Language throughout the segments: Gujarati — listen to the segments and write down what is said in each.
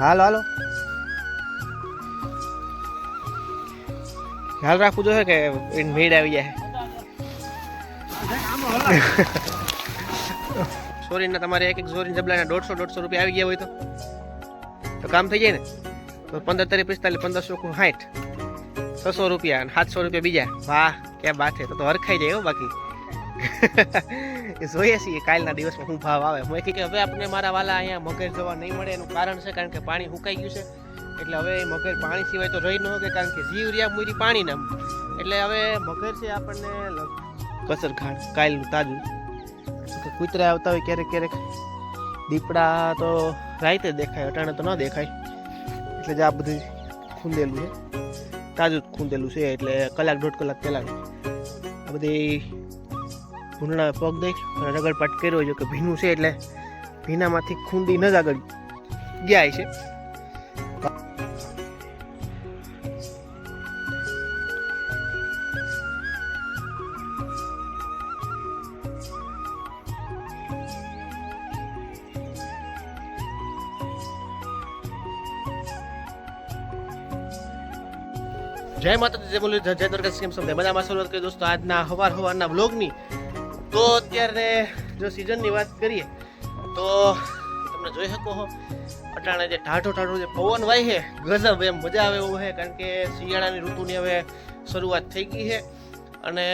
હાલો હાલો. ખ્યાલ રાખવું જોઈએ કે ભીડ આવી જાય. સોરીના, તમારે એક એક સોરી જબલાના દોઢસો દોઢસો રૂપિયા આવી ગયા હોય તો. તો કામ થઈ જાય ને? તો પંદર તારીખ પિસ્તાલીસ, પંદરસો સાઠ છસો રૂપિયા અને સાતસો રૂપિયા બીજા. વાહ, ક્યાં બાત છે. તો હરખાઈ જાય હો બાકી. જોઈએ છીએ કાલના દિવસમાં શું ભાવ આવે. હું કે હવે આપણે મારા વાલા અહીંયા મગર જોવા નહીં મળે, એનું કારણ છે કારણ કે પાણી સુકાઈ ગયું છે. એટલે હવે મગર પાણી સિવાય તો રહી ન શકે, કારણ કે જીવ રહ્યા મૂરી પાણી નામ. એટલે હવે મગર છે આપણને લ- કસર ખાણ કાલનું તાજું. કૂતરા આવતા હોય ક્યારેક ક્યારેક. દીપડા તો રાઈતે દેખાય, અટાણે તો ન દેખાય. એટલે જ આ બધું ખૂંદેલું છે. તાજું ખૂંદેલું છે, એટલે કલાક દોઢ કલાક પહેલાં. આ બધી ભૂંડણા પગ દઈશ અને રગડપાટ કર્યો છે કે ભીનું છે એટલે ભીનામાંથી ખૂંદી ન જ આગળ ગયા છે. જય માતા જય બોલી જય દરગાહ કેમ સમજાય બધામાં શરૂઆત કરી દોસ્તો, આજના હવાર હવારના બ્લોગની તો અત્યારે જો સિઝનની વાત કરીએ, તો તમે જોઈ શકો છો અટાણે જે ટાઢો ટાઢો જે પવન વાય છે, ગજબ એમ મજા આવે એવું છે, કારણ કે શિયાળાની ઋતુની હવે શરૂઆત થઈ ગઈ છે. અને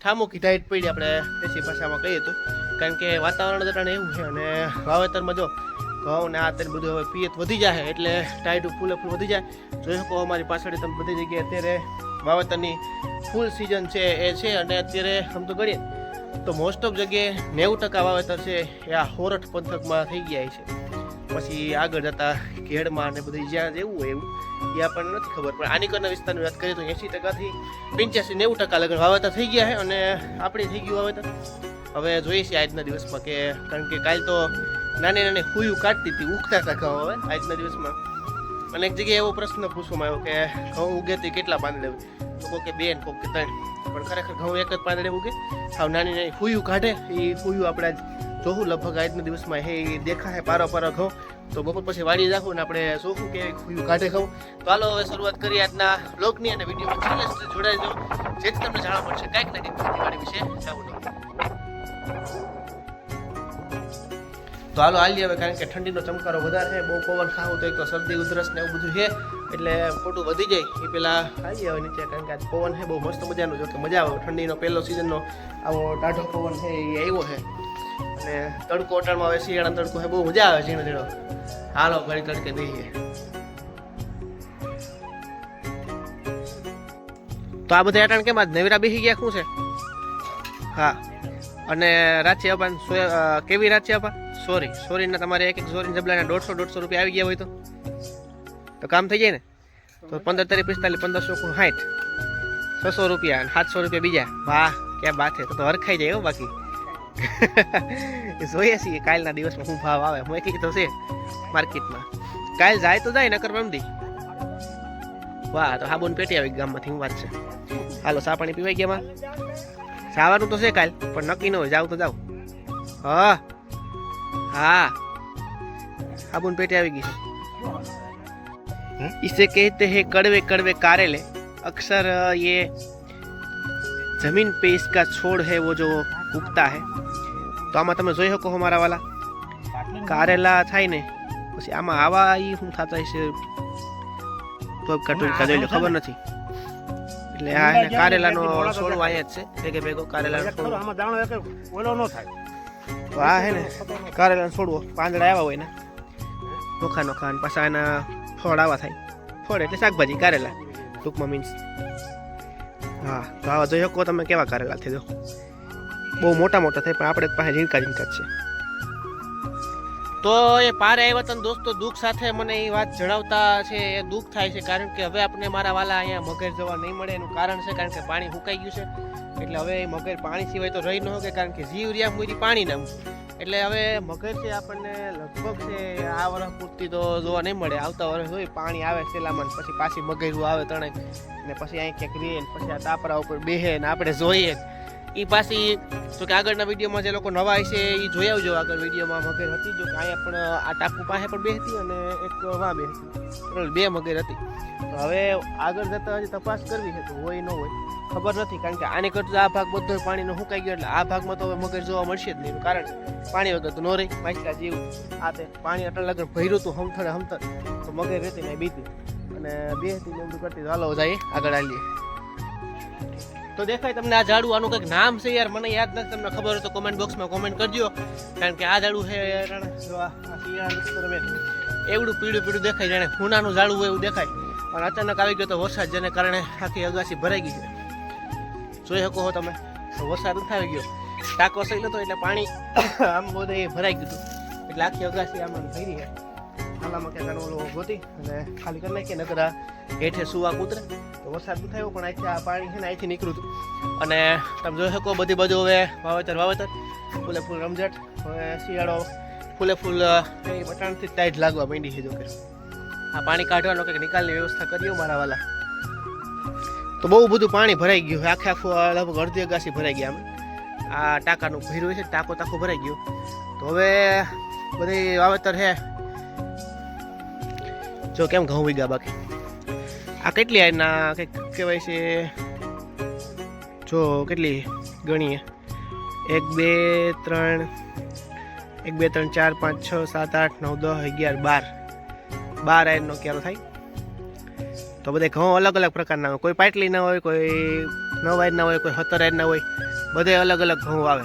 ઠામુકી ટાઈટ પડી આપણે દેશી ભાષામાં કહીએ તો, કારણ કે વાતાવરણ અટાણે એવું છે. અને વાવેતરમાં જો ઘઉં ને આ તે બધું હવે પિયત વધી જાય એટલે ટાઈટ ફૂલે ફૂલ વધી જાય. જોઈ શકો અમારી પાછળ તમે બધી જગ્યાએ અત્યારે વાવેતરની ફૂલ સિઝન છે, એ છે. અને અત્યારે આમ તો ગણીએ તો મોસ્ટ ઓફ જગ્યાએ નેવું ટકા વાવેતર છે એ આ હોરઠ પંથકમાં થઈ ગયા છે. પછી આગળ જતા ઘેડમાં ને બધી જ્યાં જેવું હોય એવું, એ આપણને નથી ખબર. પણ આનીકરના વિસ્તારની વાત કરીએ તો એંસી ટકાથી પંચ્યાસી, નેવું ટકા લગન વાવેતર થઈ ગયા છે અને આપણે થઈ ગયું વાવેતર. હવે જોઈએ છીએ આજના દિવસમાં કે કારણ કે કાલ તો નાની નાની હુયું કાઢતી હતી, ઉગતા ટકા હવે આજના દિવસમાં. અને એક જગ્યાએ એવો પ્રશ્ન પૂછવામાં આવ્યો કે ઘઉં ઉગે તે કેટલા પાંદડે તો કહો કે બે ને કોક કે ત્રણ. પણ ખરેખર ઘઉં એક જ પાંદડે ઉગે? સાવ નાની નાની ફૂયું કાઢે એ ફૂયું આપણે આજ જોવું, લગભગ આજના દિવસમાં હે, ઈ દેખાય પારો પારો ઘઉં. તો બપોર પછી વાડી રાખું ને આપણે શોખું કે હુયું કાઢે ઘઉં. તો હાલો, હવે શરૂઆત કરીએ આજના બ્લોગની અને વિડીયોમાં છેલ્લે સુધી જોડાઈ જાઓ. જેથી તમને જાણવા મળશે, કાંઈક ને કંઈક ખેતીવાડી તો હાલો હાલી હવે, કારણ કે ઠંડીનો ચમકારો વધારે છે, બહુ પવન ખાવું તો એક તો શરદી, ઉધરસ ને એવું બધું છે, એટલે ખોટું વધી જાય. એ પેલા હાલી હવે નીચે, કારણ કે આજ પવન છે, બહુ મસ્ત મજાનો જો કે મજા આવે. ઠંડીનો પહેલો સિઝનનો આવો ટાઢો પવન છે, એ આવ્યો છે. અને તડકો અટાણમાં હવે શિયાળા તડકો છે, બહુ મજા આવે ઝીણો ઝીણો. હાલો ઘડી તડકે દઈએ તો આ બધા અટાણ કેમ આજ નવીરા બેસી ગયા, શું છે? હા. અને રાચી અપાન કેવી રાચી અપા સોરી સોરીના તમારે એક એક સોરી જબલાના દોઢસો દોઢસો રૂપિયા આવી ગયા હોય તો. કામ થઈ જાય ને? તો પંદર તારીખ પિસ્તાલીસ, પંદરસો સાઠ. છસો રૂપિયા અને સાતસો રૂપિયા બીજા. વાહ, ક્યાં બાત છે. તો તો હરખાઈ જાય હો બાકી. જોઈએ છીએ કાલના દિવસમાં શું ભાવ આવે. હું એક તો છે માર્કેટમાં. કાલ જાય તો જાય, નકર રમદી. વાહ, તો હાબુન પેટી આવી ગામમાંથી, હું વાત છે. હાલો સા પાણી પીવાઈ ગયા માં? જવાનું તો છે કાલ, પણ નક્કી ન હોય જાવ તો જાવ હા. હા સાબુન પેટે આવી ગઈ છે इसे कहते हैं कड़वे कड़वे कारेले अक्सर अ, ये जमीन पे इसका छोड़ है वो जो उगता है તો આમાં તમે જોઈ શકો છો મારા વાલા કારેલા થાય ને પછી આમાં આવા ઈ શું થતા હશે ટોપકા ટોપકા જોઈ લો ખબર નથી એટલે આ એને કારેલાનો છોડવો અહીંયા જ છે ભેગે ભેગો કારેલાનો છોડવો આમાં દાણો એક ઓલો ન થાય તો આ હે ને, કારેલાનો છોડવો. પાંદડા આવ્યા હોય ને. નોખા નોખા અને પાછા એના ફળ આવા થાય. ફળ એટલે શાકભાજી, કારેલા. ટૂંકમાં મીન્સ હા, તો આવા જોઈ શકો તમે કેવા કારેલા થઈ દો બહુ મોટા મોટા થાય, પણ આપણે પાસે ઝીણકા ઝીણકા છે. તો એ પારે આવ્યા હતા દોસ્તો, દુઃખ સાથે મને એ વાત જણાવતા છે, એ દુઃખ થાય છે, કારણ કે હવે આપણે મારા વાલા અહીંયા મગર જવા નહીં મળે, એનું કારણ છે, કારણ કે પાણી સુકાઈ ગયું છે. એટલે હવે એ મગર પાણી સિવાય તો રહી ન શકે, કારણ કે જીવ રહ્યા મુરી પાણી નમ એટલે હવે મગર છે આપણને લગભગ છે, આ વર્ષ પૂરતી તો જોવા નહીં મળે. આવતા વર્ષ હોય પાણી આવે સેલામાં પછી પાછી મગરું આવે તણે ને પછી અહીં ક્યાંક રહે પછી આ તાપરા ઉપર બેહે ને આપણે જોઈએ. એ પાછી તો કે આગળના વિડીયોમાં જે લોકો નવા હશે એ જોઈ આવજો. આગળ વિડીયોમાં મગર હતી. જો કે અહીંયા પણ આ ટાપુ પાસે પણ બે હતી અને એક વા બે હતી. બે મગર હતી. તો હવે આગળ જતા હજી તપાસ કરવી છે, તો હોય ન હોય, ખબર નથી. કારણ કે આને કરતાં આ ભાગ બધો પાણીનો સુકાઈ ગયો, એટલે આ ભાગમાં તો હવે મગર જોવા મળશે જ નહીં. કારણ, પાણી વગર તો ન રહી. માછલા જેવું. આ તે પાણી અટલ લગર ભર્યું હતું હમથડે હમથડ તો મગર રહેતી ને બીતી અને બે હતી ને એમ કરતી. હાલો જઈએ. આગળ આવીએ તો દેખાય તમને આ ઝાડુ આનું કંઈક નામ છે યાર, મને યાદ નથી, તમને ખબર હોય તો કોમેન્ટ બોક્સમાં કોમેન્ટ કરજો. કારણ કે આ ઝાડુ છે એવડું પીળું પીળું દેખાય, જાણે ખૂનાનું ઝાડુ હોય એવું દેખાય. પણ અચાનક આવી ગયો તો વરસાદ, જેને કારણે આખી અગાસી ભરાઈ ગઈ છે. જોઈ શકો છો તમે વરસાદ નથી આવી ગયો. ટાંકો સહી નતો એટલે પાણી આમ બધે ભરાઈ ગયું હતું. એટલે આખી અગાસી આમ ભરી છે. આલામાં ક્યાં ઓલો ગોતી અને ખાલી કરી નાખીએ નકર હેઠે સુવા કૂતરે. તો વરસાદ નથી થયો, પણ અહીંથી આ પાણી છે ને અહીંથી નીકળ્યું હતું. અને તમે જોઈ શકો બધી બાજુ હવે વાવેતર વાવેતર. ફૂલે ફૂલ રમઝટ, હવે શિયાળો, ફૂલે ફૂલ એ બટાણથી ટાઈટ લાગવા માંડી છે જોકે આ પાણી કાઢવાનો કંઈક નિકાલની વ્યવસ્થા કરીએ મારા વાલા. તો બહુ બધું પાણી ભરાઈ ગયું આખે આખું લગભગ અડધી અગાસી ભરાઈ ગયા આમ આ ટાંકાનું ભર્યું છે, ટાંકો તાકો ભરાઈ ગયો. તો હવે બધી વાવેતર છે જો કેમ ઘઉં વીગા બાકી? આ કેટલી આના કંઈક કહેવાય છે? જો કેટલી ગણીએ? એક, બે, ત્રણ, એક, બે, ત્રણ, ચાર, પાંચ, છ, સાત, આઠ, નવ, દસ, અગિયાર, બાર. બાર આયનનો ક્યારો થાય? તો બધા ઘઉં અલગ અલગ પ્રકારના હોય કોઈ પાટલી ના હોય, કોઈ નવ આયરના હોય, કોઈ સત્તર આયરના હોય, બધે અલગ અલગ ઘઉં આવે.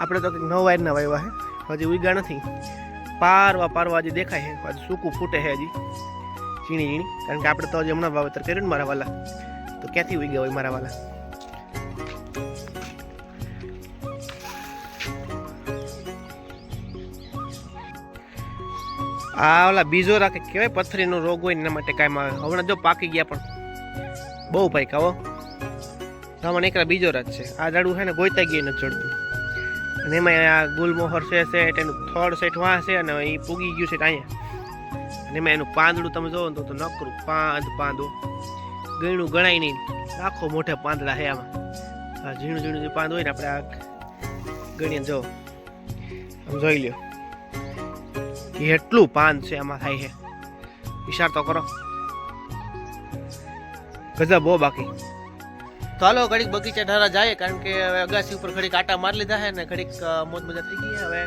આપણે તો કંઈક નવ આયરના વાવ્યા હે. હજી ઉગ્યા નથી. પારવા પારવા હજી દેખાય છે. સૂકું ફૂટે છે હજી. ઝીણી ઝીણી. કારણ કે આપણે તો હજી હમણાં વાવેતર કર્યું ને મારા વાલા. તો ક્યાંથી ઉગ્યા હોય મારા વાલા? આ ઓલા બીજો રાખે કહેવાય પથરીનો રોગ હોય એના માટે કાંઈ આવે હમણાં જો પાકી ગયા પણ. બહુ પાક્યા હો. સામાન એકલા બીજો રાત છે. આ દાડું છે ને ગોઈતા ગઈ નથી ચડતું અને એમાં આ ગુલમોહર છે સેટ એનું થર્ડ સેટ વાં છે, અને એ પૂગી ગયું છે અહીંયા. અને એમાં એનું પાંદડું તમે જોવો તો નકરું પાંદ પાંદો ગીણું ગણાય નહીં. આખો મોઢે પાંદડા છે આમાં. આ ઝીણું ઝીણું જે પાંદ હોય ને આપણે આ ગણીને જો જોઈ લ્યો. એટલું પાન છે આમાં થાય છે. વિચાર તો કરો. ગજબ બહુ બાકી. તો હાલો, ઘડીક બગીચા ઢારા જાય, કારણ કે હવે અગાસી ઉપર ઘડીક આટા મારી લીધા છે ને ઘડીક મોજ મજા થઈ ગઈ હવે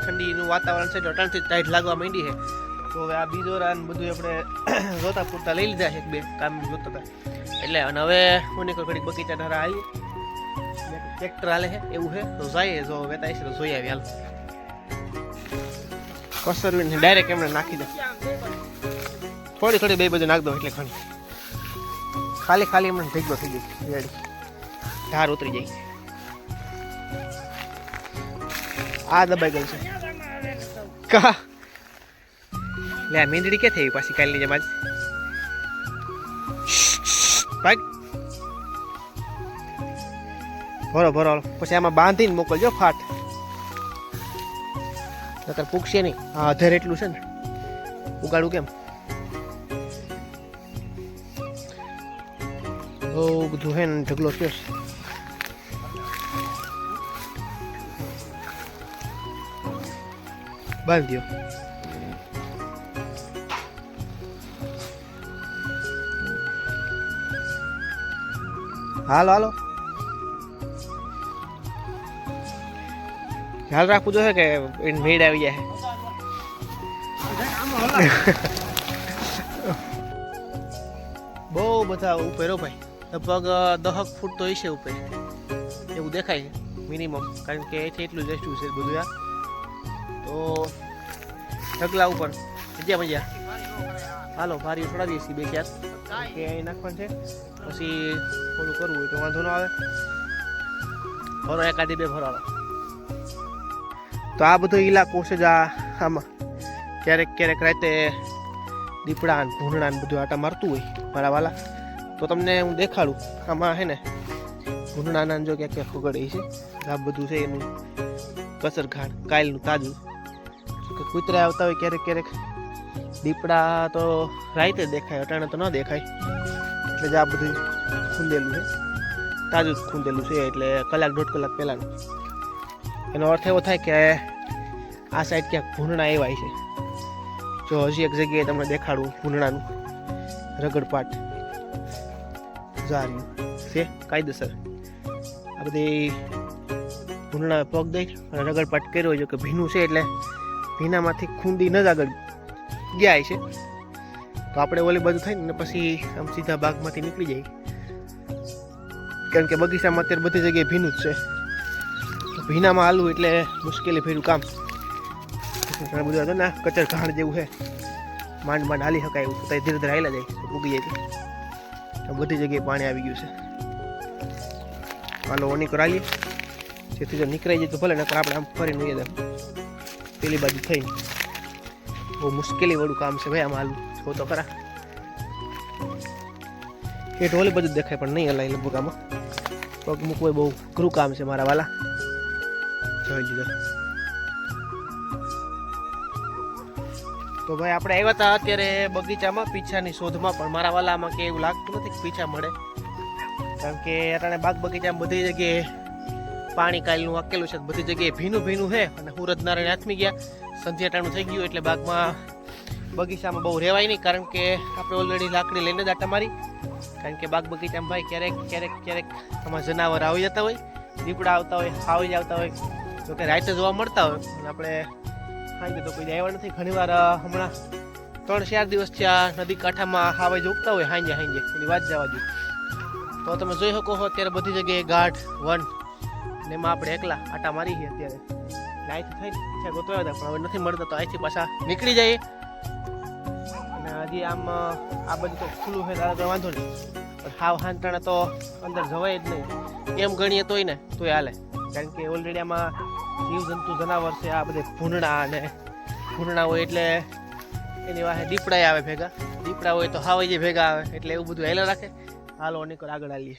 ઠંડીનું વાતાવરણ છે અટાણથી ટાઈટ લાગવા માંડી છે. તો હવે આ બીજો રાન બધું આપણે જોતા પૂરતા લઈ લીધા છે બે કામ જોતા હતા. એટલે અને હવે હું નીકળ ઘડીક બગીચા ઢારા આવીએ. ટ્રેક્ટર હાલે છે, એવું છે. તો જઈએ જો વેતા છે તો જોઈ આવી હાલ. કસર ડાયરેક્ટ એમને નાખી દે. થોડી થોડી બે બધું નાખ દો એટલે ઘણી ખાલી ખાલી એમને ભેગો થઈ ગયો. રેડી ધાર ઉતરી જાય આ દબાઈ ગયું છે. કા? લે, મીંદડી કે થઈ પાછી કાલની જેમ આજ? ભાગ ભરો ભરો પછી આમાં બાંધીને મોકલજો, ફાટ. નકર પૂગશે નહીં. આ અધર એટલું છે ને. ઉગાડું કેમ? બહુ બધું હે ને ઢગલો થયો છે. બાંધી દો હાલો હાલો. ખ્યાલ રાખવું જોઈએ કે મેળ આવી જાય. બહુ બધા ઉપેરો ભાઈ. લગભગ દહક ફૂટ તો હશે ઉપર. એવું દેખાય મિનિમમ કારણ કે અહીંથી એટલું જ રેસ્ટું છે બધું આ. તો, ઢગલા ઉપર. મજા મજા. હાલો ભારી છોડાવીએ છીએ બે ચાર. કે અહીં નાખવાનું છે. પછી થોડું કરવું હોય તો વાંધો ન આવે. ભરો એકાદી, બે ભરો તો આ બધો ઇલાકો છે જ આમાં. ક્યારેક ક્યારેક રાતે દીપડા ભૂંડણા બધું આટા મારતું હોય મારા વાલા. તો તમને હું દેખાડું. આમાં છે ને ભૂંડડાના જો ક્યાંક ક્યાંક ખગડે છે. આ બધું છે એનું કસરખાડ કાયલનું તાજું. કે કૂતરા આવતા હોય ક્યારેક ક્યારેક, દીપડા તો રાતે દેખાય, અટાણે તો ન દેખાય. એટલે જ આ બધું ખૂંદેલું છે. તાજું જ ખૂંદેલું છે, એટલે કલાક દોઢ કલાક પહેલાંનું. એનો અર્થ એવો થાય કે આ સાઈડ ક્યાંક ભૂંડણા એવાય છે. જો હજી એક જગ્યાએ તમને દેખાડું ભૂંડણાનું રગડપાટ. જાર્યું છે? કાયદેસર આ બધી ભૂંડણા પગ દઈ અને રગડપાટ કર્યો છે કે ભીનું છે એટલે ભીનામાંથી ખૂંદી ન જ આગળ ગયા છે. તો આપણે ઓલી બાજુ થાય ને પછી આમ સીધા બાગમાંથી નીકળી જાય. કારણ કે બગીચામાં અત્યારે બધી જગ્યાએ ભીનું જ છે. ભીનામાં હાલવું એટલે મુશ્કેલી ભર્યું કામ. ઘણા બધું હતું ને કચર ઘાણ જેવું છે. માંડ માંડ હાલી શકાય એવું. તો ધીરે ધીરે હાલ્યા જાય ઉગી જાય. બધી જગ્યાએ પાણી આવી ગયું છે. હાલો ઓની કરાવીએ જેથી જો નીકળાઈ જાય તો ભલે, નકર આપણે આમ ફરીને જાય. પેલી બાજુ થઈ બહુ મુશ્કેલી વાળું કામ છે ભાઈ આમ હાલ જો તો ખરા. એ ઢોલી બધું દેખાય, પણ નહીં હલાય લગભગ આમાં. પગ મૂકવું બહુ ઘરું કામ છે મારા વાલા. જોઈ લીધો તો ભાઈ આપણે આવ્યા હતા અત્યારે બગીચામાં, પીછાની શોધમાં, પણ મારા વાલામાં કે એવું લાગતું નથી કે પીછા મળે. કારણ કે અટાણે બાગ બગીચામાં બધી જગ્યાએ પાણી કાલનું વાકેલું છે, બધી જગ્યાએ ભીનું ભીનું છે, અને સુરત નારાયણ હાથમી ગયા. સંધ્યા સંધ્યાટાણું થઈ ગયું એટલે બાગમાં બગીચામાં બહુ રહેવાય નહીં, કારણ કે આપણે ઓલરેડી લાકડી લઈને જ મારી. કારણ કે બાગ બગીચામાં ભાઈ ક્યારેક ક્યારેક ક્યારેક આમાં જનાવર આવી જતા હોય દીપડા આવતા હોય આવી જ આવતા હોય. તો કે રાતે જોવા મળતા હોય, અને આપણે સાંજે તો કોઈ આવ્યા નથી. ઘણીવાર હમણાં ત્રણ ચાર દિવસ આ નદી કાંઠામાં હાવાઈ ઉગતા હોય, હાંજે હાંજે. એની વાત જવા દઉં તો તમે જોઈ શકો છો અત્યારે બધી જગ્યાએ ગાઢ, વન, ને એમાં આપણે એકલા આટા મારી છીએ અત્યારે. અહીંથી થઈ પીછા ગોતવા હતા, પણ હવે નથી મળતા, તો અહીંથી પાછા નીકળી જઈએ. અને હજી આમ આ બધું તો ખુલ્લું હોય તારે તો વાંધો નહીં. પણ હાવ હાંતણા તો અંદર જવાય જ નહીં. એમ ગણીએ તોય ને, તોય હાલે. કારણ કે ઓલરેડી આમાં જીવજંતુ જનાવર છે, આ બધે ભૂંડણા અને ભૂંડણા હોય એટલે એની વાહે દીપડા આવે ભેગા. દીપડા હોય તો હાવાઈ જે ભેગા આવે, એટલે એવું બધું હેલા રાખે. હાલો નીકળ આગળ હાલીએ.